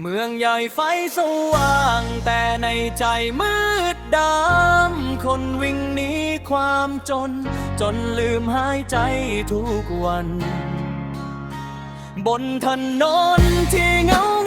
เมืองใหญ่ไฟสว่างแต่ในใจมืดดำ คนวิ่งหนีความจน จนลืมหายใจทุกวัน บนถนนที่เงา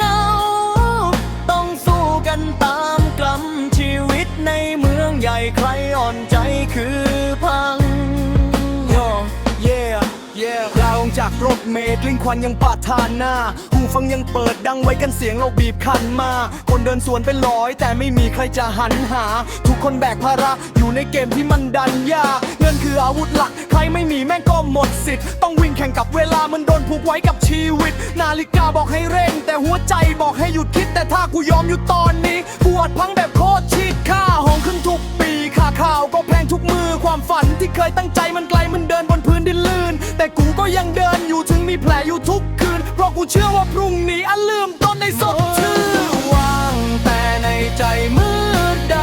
จากรถเมล์กลิ้งควันยังปาดทานหน้า หูฟังยังเปิดดังไว้กันเสียงเราบีบคันมา คนเดินสวนเป็นร้อย แต่ไม่มีใครจะหันหา ทุกคนแบกภาระอยู่ในเกมที่มันดันยากเงินคืออาวุธหลัก ใครไม่มีแม่งก็หมดสิทธิ์ ต้องวิ่งแข่งกับเวลามันโดนผูกไว้กับชีวิต นาฬิกาบอกให้เร่ง แต่หัวใจบอกให้หยุดคิดแต่ถ้ากูยอมอยู่ตอนนี้ปวดพังแบบโคตรชิดค่าห้องขึ้นทุกปีค่าข้าวก็แพงทุกมือความฝันที่เคยตั้งใจมันไกลมันเดินบน เชื่อว่าพรุ่งนี้อันลืมต้นในสดชื่อว่างแต่ในใจมืดด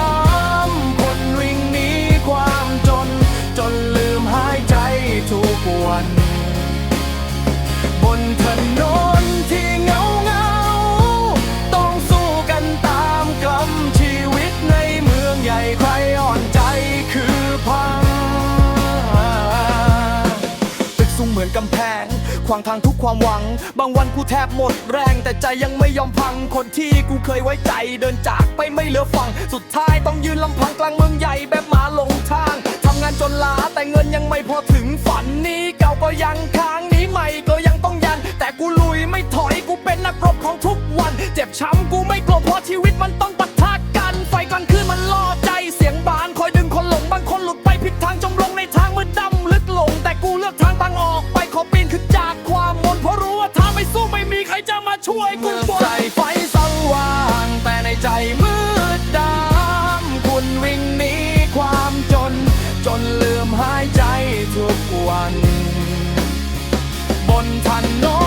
ำคนวิ่งหนีความจน จนลืมหายใจทุกวัน บนถนน ขวางทางทุกความหวัง บางวันกูแทบหมดแรง แต่ใจยังไม่ยอมพัง คนที่กูเคยไว้ใจ เดินจากไปไม่เหลือฝั่งสุดท้ายต้องยืนลำพังกลางเมืองใหญ่แบบหมาหลงทางทำงานจนล้าแต่เงินยังไม่พอถึงฝันนี้เก่าก็ยังค้างนี้ใหม่ก็ยังต้องยัน ช่วยกูเมืองบนใจไฟสว่าง แต่ในใจมืดดำคุณวิ่งหนีความจน จนลืมหายใจทุกวัน บนถนน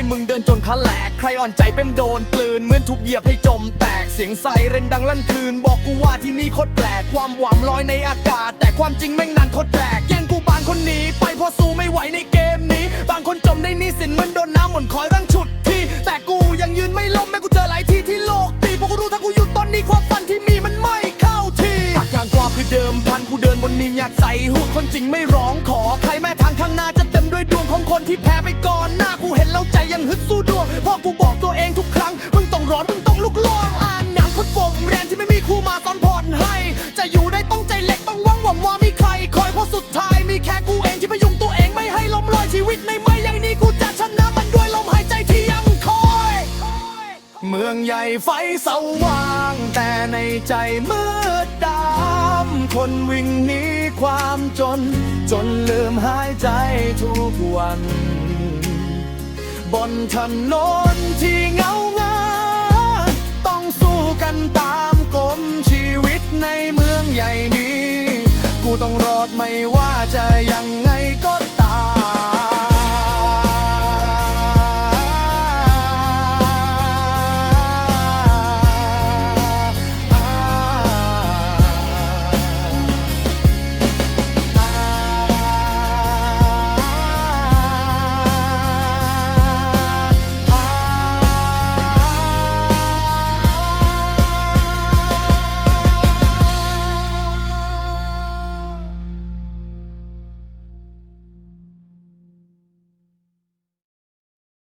ให้มึงเดินจนขาแหลก ใครอ่อนใจเป็นโดนกลืนเหมือนถูกเหยียบให้จมแตก เสียงไซเรนดังลั่นคืน บอกกูว่าที่นี่โคตรแปลก ความหวังลอยในอากาศ แต่ความจริงแม่งนานโคตรแปลกแย่งกูบางคนหนีไปเพราะสู้ไม่ไหวในเกมนี้ บางคนจมในนี้สินเหมือนโดนน้ำหมุนคอยรั้งฉุดที่ แต่กูยังยืนไม่ล้มแม้กูเจอหลายที่ที่โลกตีเพราะกูรู้ถ้ากูหยุดตอนนี้ความฝันที่มีมันไม่เข้าที่หากางกว่าคือเดิมพันกูเดินบนนินอยากใส่หุ่นคนจริงไม่ร้องขอใครแม้ทางข้างหน้าจะเต็มด้วยดวงของคนที่แพ้ไปก่อนหน้า ยังฮึดสู้ดวงพราะกูบอกตัวเองทุกครั้ง มึงต้องร้อน มึงต้องลุกลวงอ่านหนังคนโฟมเรียนที่ไม่มีครูมาสอนผ่อนให้ จะอยู่ได้ต้องใจเล็กต้องหวังหวังว่ามีใคร คอยเพราะสุดท้ายมีแค่กูเองที่พยุงตัวเองไม่ให้ล้มลอยชีวิตในไม่อย่างนี้กูจะชนะมันด้วยลมหายใจที่ยังคอย เมืองใหญ่ไฟสว่าง แต่ในใจมืดดำคนวิ่งหนีความจน จนลืมหายใจทุกวัน บนถนนที่เงาเงาต้องสู้กันตามกลมชีวิตในเมืองใหญ่นี้ กูต้องรอดไม่ว่าจะยังไง